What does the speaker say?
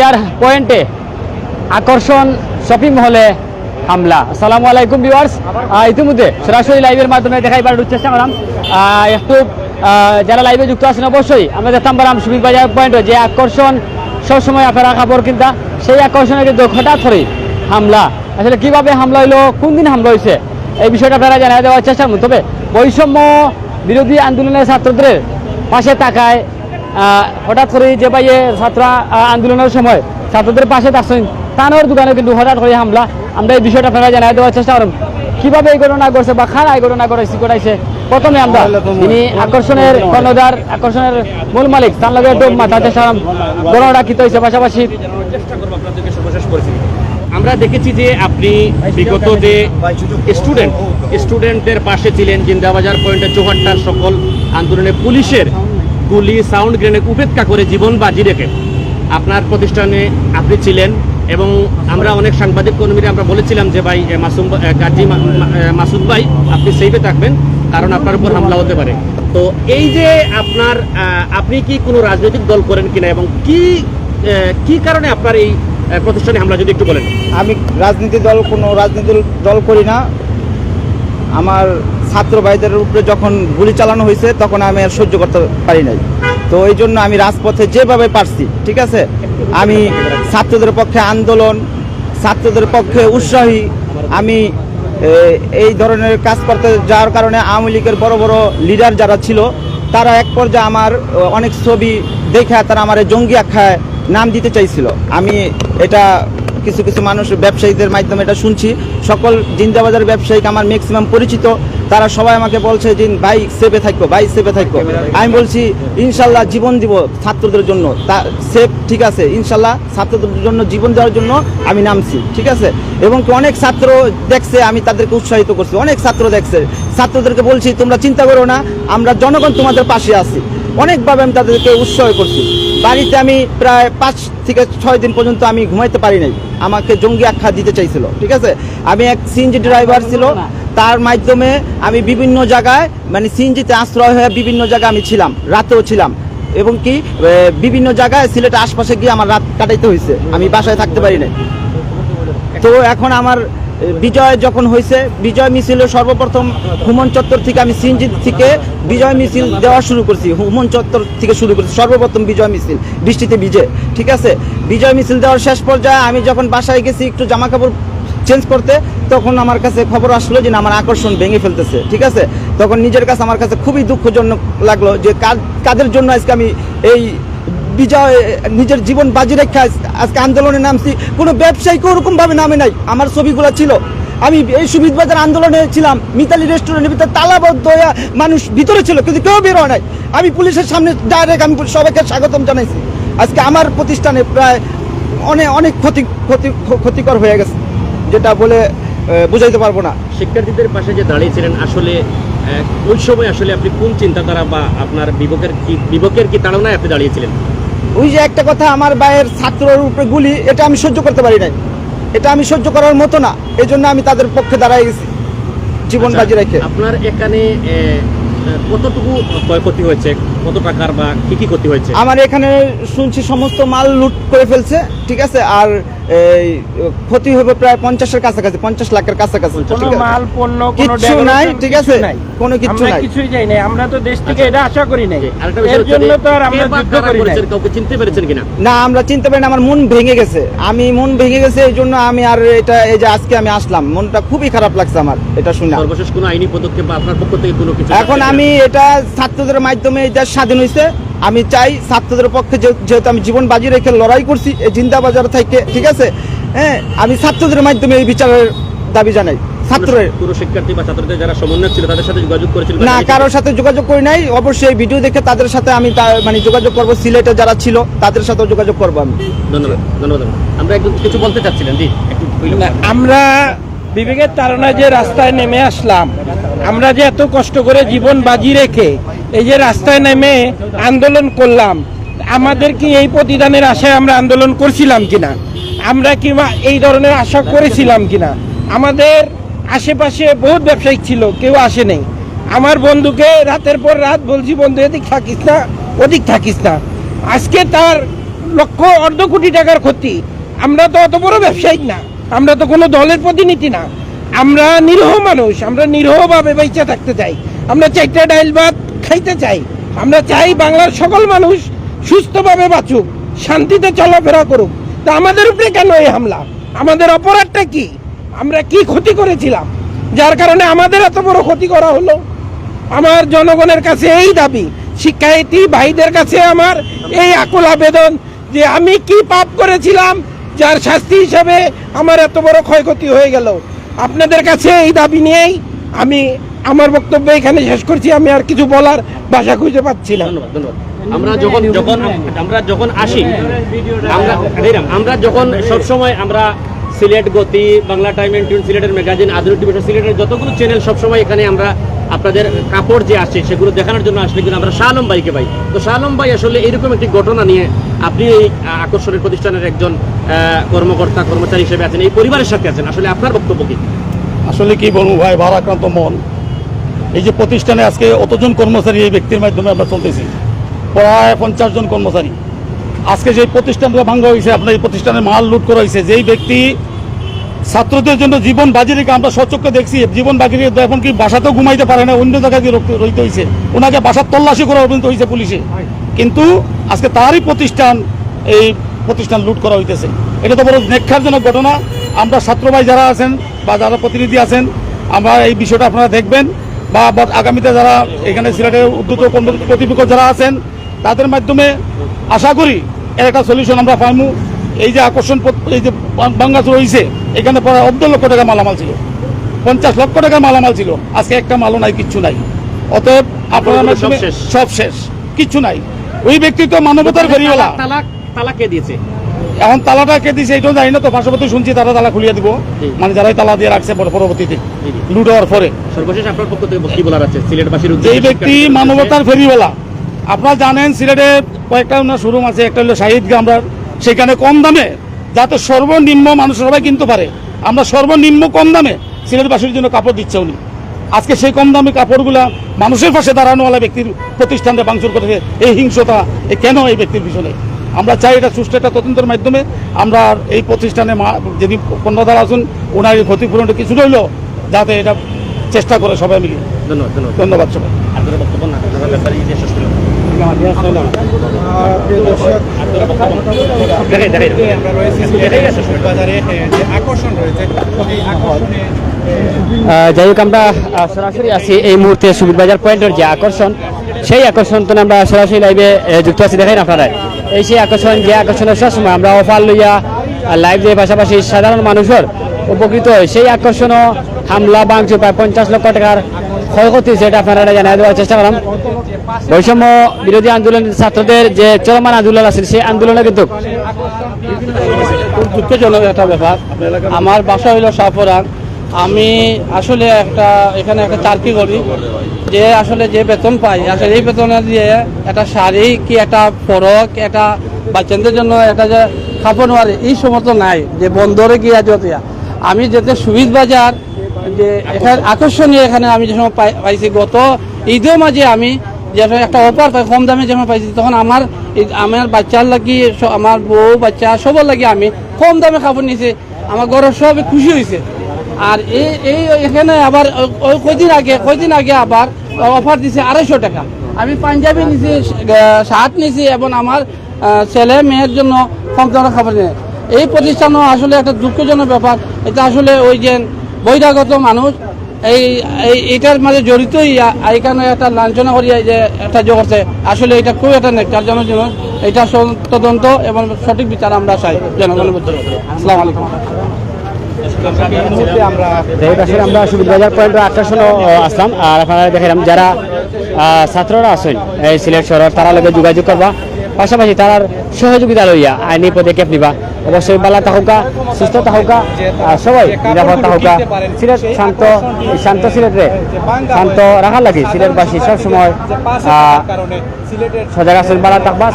বাজার পয়েন্টে আকর্ষণ শপিং মহলে হামলা। আসসালামু আলাইকুম ভিউয়ার্স ইতিমধ্যে সরাসরি লাইভের মাধ্যমে দেখাই দেখাইবার চেষ্টা করলাম। একটু যারা লাইভে যুক্ত আছেন অবশ্যই, আমরা দেখতাম পারলাম শপিং বাজার পয়েন্টে যে আকর্ষণ সবসময় আপনারা খাবার কিনতা সেই আকর্ষণে কিন্তু হঠাৎ করে হামলা। আসলে কীভাবে হামলা হইল, কোন দিন হামলা হয়েছে এই বিষয়টা আপনারা জানাই দেওয়ার চেষ্টা করুন। তবে বৈষম্য বিরোধী আন্দোলনের ছাত্রদের পাশে তাকায় হঠাৎ করে যে ভাই ছাত্রা আন্দোলনের সময় ছাত্রদের পাশে থাকছেন তানোর দোকানে কিন্তু হঠাৎ করে হামলা। আমরা এই বিষয়টা আপনারা জানাই দেওয়ার চেষ্টা করুন। কীভাবে এই ঘটনা ঘটছে বা খারা এই ঘটনা ঘটাইছে ঘটাইছে? প্রথমে আমরা তিনি আকর্ষণের কর্ণধার, আকর্ষণের মূল মালিক, তার লগে মাথা চেষ্টা ঘটনাটা হয়েছে পাশাপাশি। করব আমরা দেখেছি যে আপনি বিগত যে স্টুডেন্ট স্টুডেন্টদের পাশে ছিলেন, জিন্দাবাজার পয়েন্টে চৌহাট্টার সকল আন্দোলনে পুলিশের গুলি সাউন্ড গ্রেনেড উপেক্ষা করে জীবন বাজি রেখে আপনার প্রতিষ্ঠানে আপনি ছিলেন এবং আমরা অনেক সাংবাদিক কর্মীরা আমরা বলেছিলাম যে ভাই মাসুম এ, মাসুদ ভাই আপনি সেফে থাকবেন কারণ আপনার উপর হামলা হতে পারে। তো এই যে আপনার আপনি কি কোনো রাজনৈতিক দল করেন কিনা এবং কি কি কারণে আপনার এই প্রতিষ্ঠানে হামলা যদি একটু বলেন? আমি রাজনীতি দল কোনো রাজনীতি দল করি না। আমার ছাত্র ভাইদের উপরে যখন গুলি চালানো হয়েছে, তখন আমি আর সহ্য করতে পারি নাই। তো এই জন্য আমি রাজপথে যেভাবে পারছি, ঠিক আছে? আমি ছাত্রদের পক্ষে আন্দোলন, ছাত্রদের পক্ষে উৎসাহী, আমি এই ধরনের কাজ করতে যাওয়ার কারণে আওয়ামী লীগের বড় বড় লিডার যারা ছিল, তারা এক পর্যায়ে আমার অনেক ছবি দেখে তারা আমার জঙ্গি আখ্যায় নাম দিতে চাইছিল। আমি এটা কিছু কিছু মানুষ, ব্যবসায়ীদের মাধ্যমে এটা শুনছি। সকল জিন্দাবাজার ব্যবসায়িক আমার ম্যাক্সিমাম পরিচিত। তারা সবাই আমাকে বলছে যে ভাই সেভে থাকব ভাই সেভে থাকব আমি বলছি, ইনশাল্লাহ জীবন দিব ছাত্রদের জন্য। তা সেফ ঠিক আছে, ইনশাল্লাহ ছাত্রদের জন্য, জীবন দেওয়ার জন্য আমি নামছি, ঠিক আছে? এবং অনেক ছাত্র দেখছে, আমি তাদেরকে উৎসাহিত করছি। অনেক ছাত্র দেখছে। ছাত্রদেরকে বলছি, তোমরা চিন্তা করো না, আমরা জনগণ তোমাদের পাশে আছি। অনেকভাবে আমি তাদেরকে উৎসাহ করছি। বাড়িতে আমি প্রায় পাঁচ থেকে ছয় দিন পর্যন্ত আমি ঘুমাইতে পারি নাই। আমাকে জঙ্গি আখ্যা দিতে চাইছিল, ঠিক আছে? আমি এক সিএনজি ড্রাইভার ছিল, তার মাধ্যমে আমি বিভিন্ন জায়গায় মানে সিএনজিতে আশ্রয় হয়ে বিভিন্ন জায়গায় আমি ছিলাম, রাতেও ছিলাম। এবং কি বিভিন্ন জায়গায় সিলেটের আশপাশে গিয়ে আমার রাত কাটাইতে হয়েছে, আমি বাসায় থাকতে পারি নাই। তো এখন আমার বিজয় যখন হয়েছে, বিজয় মিছিলে সর্বপ্রথম হুমন চত্বর থেকে আমি সিনজিৎ থেকে বিজয় মিছিল দেওয়া শুরু করছি। হুমন চত্বর থেকে শুরু করছি, সর্বপ্রথম বিজয় মিছিল, বৃষ্টিতে বিজে ঠিক আছে? বিজয় মিছিল দেওয়ার শেষ পর্যায়ে আমি যখন বাসায় গেছি একটু জামা কাপড় চেঞ্জ করতে, তখন আমার কাছে খবর আসলো যে আমার আকর্ষণ ভেঙে ফেলতেছে, ঠিক আছে? তখন নিজের কাছে আমার কাছে খুবই দুঃখজনক লাগল যে কাজ- কাদের জন্য আজকে আমি এই বিজয়, নিজের জীবন বাজি রেখে আজকে আন্দোলনে নামছি। কোনো ব্যবসায়ীকে ওরকম ভাবে নামে নাই। আমার ছবিগুলো ছিল। আমি এই সুবিধ বাজার আন্দোলনে ছিলাম। মিতালি রেস্টুরেন্টের ভিতরে তালাবদ্ধ মানুষ ভিতরে ছিল, কিন্তু কেউ বের হয় নাই। আমি পুলিশের সামনে ডাইরেক্ট আমি সবাইকে স্বাগতম জানাইছি। আজকে আমার প্রতিষ্ঠানে প্রায় অনেক অনেক ক্ষতি ক্ষতি ক্ষতিকর হয়ে গেছে। যেটা বলে বুঝাইতে পারব না। শিক্ষার্থীদের পাশে যে দাঁড়িয়েছিলেন, আসলে ওই সময় আসলে আপনি কোন চিন্তাধারা বা আপনার বিবেকের কি বিবেকের কি তাড়নায় আপনি দাঁড়িয়েছিলেন? ওই যে একটা কথা আমার ভাইয়ের ছাত্রর উপরে গুলি এটা আমি সহ্য করতে পারি নাই। এটা আমি সহ্য করার মতো না এই জন্য আমি তাদের পক্ষে দাঁড়াই গেছি জীবন আচ্ছা, বাজি রেখে। আপনার এখানে কতটুকু ক্ষয়ক্ষতি হয়েছে? কত টাকার বা কি কি ক্ষতি হয়েছে? আমার এখানে শুনছি সমস্ত মাল লুট করে ফেলছে ঠিক আছে? আর এই ক্ষতি হবে প্রায় পঞ্চাশের কাছাকাছি পঞ্চাশ লাখের কাছাকাছি? মাল পণ্য development নাই, ঠিক আছে? কোনো আমরা নাই। কিছুই যাই নাই আমরা তো দেশ থেকে আচ্ছা। এটা আশা করি নাই। যে আরেকটা বিষয় এর জন্য তো আর আমরা যুদ্ধ করি নাই। চিনতে পেরেছেন কিনা? না আমরা চিনতে পারি না আমার মন ভেঙে গেছে। আমি মন ভেঙে গেছে এই জন্য আমি আর এটা এই যে আজকে আমি আসলাম মনটা খুবই খারাপ লাগছে আমার এটা শুনে। সর্বশেষ কোনো আইনি পদক্ষেপ বা আপনার পক্ষ থেকে কোনো কিছু এখন আমি এটা ছাত্রদের মাধ্যমে দেশ স্বাধীন হয়েছে আমি চাই ছাত্রদের পক্ষে যেহেতু আমি জীবন বাজি রেখে লড়াই করছি এই জিন্দাবাজার থেকে ঠিক আছে? হ্যাঁ আমি ছাত্রদের মাধ্যমে এই বিচারের দাবি জানাই ছাত্রের পুরো শিক্ষার্থী বা ছাত্রদের যারা সমন্বয় ছিল তাদের সাথে যোগাযোগ করেছিল না কারোর সাথে যোগাযোগ করি নাই। অবশ্যই ভিডিও দেখে তাদের সাথে আমি তা- মানে যোগাযোগ করব সিলেটে যারা ছিল তাদের সাথেও যোগাযোগ করব আমি। ধন্যবাদ ধন্যবাদ। আমরা একটু কিছু বলতে চাচ্ছিলেন জি একটু বলুন। না, আমরা বিবেকের তাড়নায় যে রাস্তায় নেমে আসলাম আমরা যে এত কষ্ট করে জীবন বাজি রেখে এই যে রাস্তায় নেমে আন্দোলন করলাম, আমাদের কি এই প্রতিদানের আশায় আমরা আন্দোলন করছিলাম কিনা? আমরা কি এই ধরনের আশা করেছিলাম কিনা? আমাদের আশেপাশে বহুত ব্যবসায়িক ছিল, কেউ আসে নেই। আমার বন্ধুকে রাতের পর রাত বলছি, বন্ধু, এদিক থাকিস না, ওদিক থাকিস না। আজকে তার লক্ষ অর্ধ কোটি টাকার ক্ষতি। আমরা তো অত বড় ব্যবসায়িক না, আমরা তো কোনো দলের প্রতিনিধি না। আমরা নিরহ মানুষ, আমরা নিরহভাবে বেঁচে থাকতে চাই। আমরা চারটা ডাইল ভাত খাইতে চাই। আমরা চাই বাংলার সকল মানুষ সুস্থভাবে বাঁচুক, শান্তিতে চলাফেরা করুক। তা আমাদের উপরে কেন এই হামলা? আমাদের অপরাধটা কি? আমরা কি ক্ষতি করেছিলাম? যার কারণে আমাদের এত বড় ক্ষতি করা হলো? আমার জনগণের কাছে এই দাবি শিক্ষার্থী ভাইদের কাছে আমার এই আকুল আবেদন যে আমি কি পাপ করেছিলাম, যার শাস্তি হিসাবে আমার এত বড় ক্ষয়ক্ষতি হয়ে গেল। আপনাদের কাছে এই দাবি নিয়েই আমি আমার বক্তব্য এখানে শেষ করছি আমি আর কিছু বলার ভাষা খুঁজে পাচ্ছি না। ধন্যবাদ ধন্যবাদ। আমরা যখন যখন আমরা যখন আসি আমরা আমরা যখন সবসময় আমরা সিলেট গতি বাংলা টাইম এন্ড টিউন সিলেটের ম্যাগাজিন আধুনিক টিভি সিলেটের যতগুলো চ্যানেল সবসময় এখানে আমরা আপনাদের কাপড় যে আসে সেগুলো দেখানোর জন্য আসলে কিন্তু আমরা শাহ আলম ভাইকে পাই। তো শাহ আলম ভাই আসলে এরকম একটি ঘটনা নিয়ে আপনি এই আকর্ষণের প্রতিষ্ঠানের একজন কর্মকর্তা কর্মচারী হিসেবে আছেন এই পরিবারের সাথে আছেন। আসলে আপনার বক্তব্য কি? আসলে কি বলব ভাই ভারাক্রান্ত মন। এই যে প্রতিষ্ঠানে আজকে অতজন কর্মচারী এই ব্যক্তির মাধ্যমে আমরা চলতেছি? প্রায় পঞ্চাশ জন কর্মচারী। আজকে যে প্রতিষ্ঠানটা ভাঙ্গা হয়েছে, আপনার এই প্রতিষ্ঠানে মাল লুট করা হয়েছে, যেই ব্যক্তি ছাত্রদের জন্য জীবন বাজি রেখে আমরা সচক্ষে দেখছি, জীবন বাজি রেখে এখন কি বাসাতেও ঘুমাইতে পারে না, অন্য জায়গায় গিয়ে রইতে হয়েছে। ওনাকে বাসার তল্লাশি করা পর্যন্ত হয়েছে পুলিশে। কিন্তু আজকে তারই প্রতিষ্ঠান এই প্রতিষ্ঠান লুট করা হইতেছে। এটা তো বড় নেক্ষারজনক ঘটনা। আমরা ছাত্র ভাই যারা আছেন বা যারা প্রতিনিধি আছেন, আমরা এই বিষয়টা আপনারা দেখবেন। বা আগামীতে যারা এখানে সিলেটে উদ্যুত কর্তৃপক্ষ যারা আছেন তাদের মাধ্যমে আশা করি এর একটা সলিউশন আমরা পাইমু। এই যে আকর্ষণ এই যে বাঙ্গাস রয়েছে এখানে প্রায় অর্ধ লক্ষ টাকা মালামাল ছিল পঞ্চাশ লক্ষ টাকার মালামাল ছিল। আজকে একটা মালও নাই কিচ্ছু নাই। অতএব আপনারা সব মাধ্যমে- শেষ। সব শেষ। কিচ্ছু নাই। ওই ব্যক্তি তো মানবতার ফেরিওয়ালা তালাক তালাক কে দিয়েছে? এখন তালাটা কে দিছে এটাও জানি না তো পাশাপাশি শুনছি তারা তালা খুলিয়ে দিব। মানে যারাই তালা দিয়ে রাখছে পরবর্তীতে। লুট হওয়ার পরে সর্বশেষ আপনার পক্ষ থেকে কি বলার আছে সিলেটবাসীর উদ্দেশ্যে। ব্যক্তি মানবতার ফেরিওয়ালা আপনারা জানেন সিলেটে কয়েকটা ওনার শোরুম আছে একটা হলো শাহিদ আমরা সেখানে কম দামে যাতে সর্বনিম্ন মানুষ সবাই কিনতে পারে। আমরা সর্বনিম্ন কম দামে সিলেটবাসীর জন্য কাপড় দিচ্ছে উনি। আজকে সেই কম দামি কাপড়গুলা মানুষের পাশে দাঁড়ানোওয়ালা ব্যক্তির প্রতিষ্ঠানকে ভাঙচুর করেছে। এই হিংসতা কেন এই ব্যক্তির পিছনে? আমরা চাই এটা সুষ্ঠু একটা তদন্তের মাধ্যমে আমরা এই প্রতিষ্ঠানে মা- যিনি কন্যাদার আছেন ওনার এই ক্ষতিপূরণটা কিছুটা হইলেও যাতে এটা চেষ্টা করে সবাই মিলে। ধন্যবাদ ধন্যবাদ। ধন্যবাদ সবাই। যাই হোক আমরা সরাসরি আছি এই মুহূর্তে সুবির বাজার পয়েন্টের যে আকর্ষণ সেই আকর্ষণ তো আমরা সরাসরি লাইভে যুক্ত আছি। দেখেন আপনারা। এই সেই আকর্ষণ, যে আকর্ষণের সবসময় আমরা অফার লইয়া লাইভ দিয়ে পাশাপাশি সাধারণ মানুষের উপকৃত হয় সেই আকর্ষণও হামলা বাংচুর প্রায় পঞ্চাশ লক্ষ টাকার ক্ষয়ক্ষতি সেটা আপনারা জানিয়ে দেওয়ার চেষ্টা করলাম। বৈষম্য বিরোধী আন্দোলন ছাত্রদের যে চলমান আন্দোলন আছে, সেই আন্দোলনে কিন্তু দুঃখজনক একটা ব্যাপার আমার বাসা হইল সাফরান আমি আসলে একটা, এখানে একটা চাকরি করি। যে আসলে যে বেতন পাই আসলে এই বেতনে দিয়ে একটা শাড়ি কি একটা ফরক একটা বাচ্চাদের জন্য একটা যে কাপড় নেওয়ার এই সমর্থ নাই যে বন্দরে গিয়া যতিয়া। আমি যেতে সুইচ বাজার যে এখানে আকর্ষণীয় এখানে আমি যে সময় পাইছি গত ঈদের মাঝে আমি যেটা একটা অফার পাই কম দামে যেমন পাইছি তখন আমার আমার বাচ্চার লাগি আমার বউ বাচ্চা সবার লাগি আমি কম দামে কাপড় নিয়েছি। আমার ঘরের সব খুশি হয়েছে আর এই এই এখানে আবার ওই- কয়দিন আগে কয়দিন আগে আবার অফার দিছে আড়াইশো টাকা। আমি পাঞ্জাবি নিছি শার্ট নিছি এবং আমার ছেলে মেয়ের জন্য কম খাবার নিয়ে। এই প্রতিষ্ঠানও আসলে একটা দুঃখজনক ব্যাপার। এটা আসলে ওই যে বহিরাগত মানুষ, এই এটার মাঝে জড়িত আ- এখানে একটা লাঞ্ছনা করিয়া যে একটা জগতে আসলে এটা খুব একটা নেকটারজনক জিনিস। এটা তদন্ত এবং সঠিক বিচার আমরা চাই, জনগণের মধ্যে। আসসালামু আলাইকুম। আমরা আকর্ষণও আসলাম। আর আপনারা যারা ছাত্ররা আছেন, এই সিলেট শহর তারা যোগাযোগ করবা। পাশাপাশি তারার সহযোগিতা লইয়া আইনি পদক্ষেপ নিবা। অবশ্যই বালা তাহুকা সুস্থ তাহুকা সবাই নিরাপদ সিলেট শান্ত শান্ত সিলেটে শান্ত রাখার লাগে। সিলেটবাসী সবসময় সজাগ আছেন বালা থাকবা।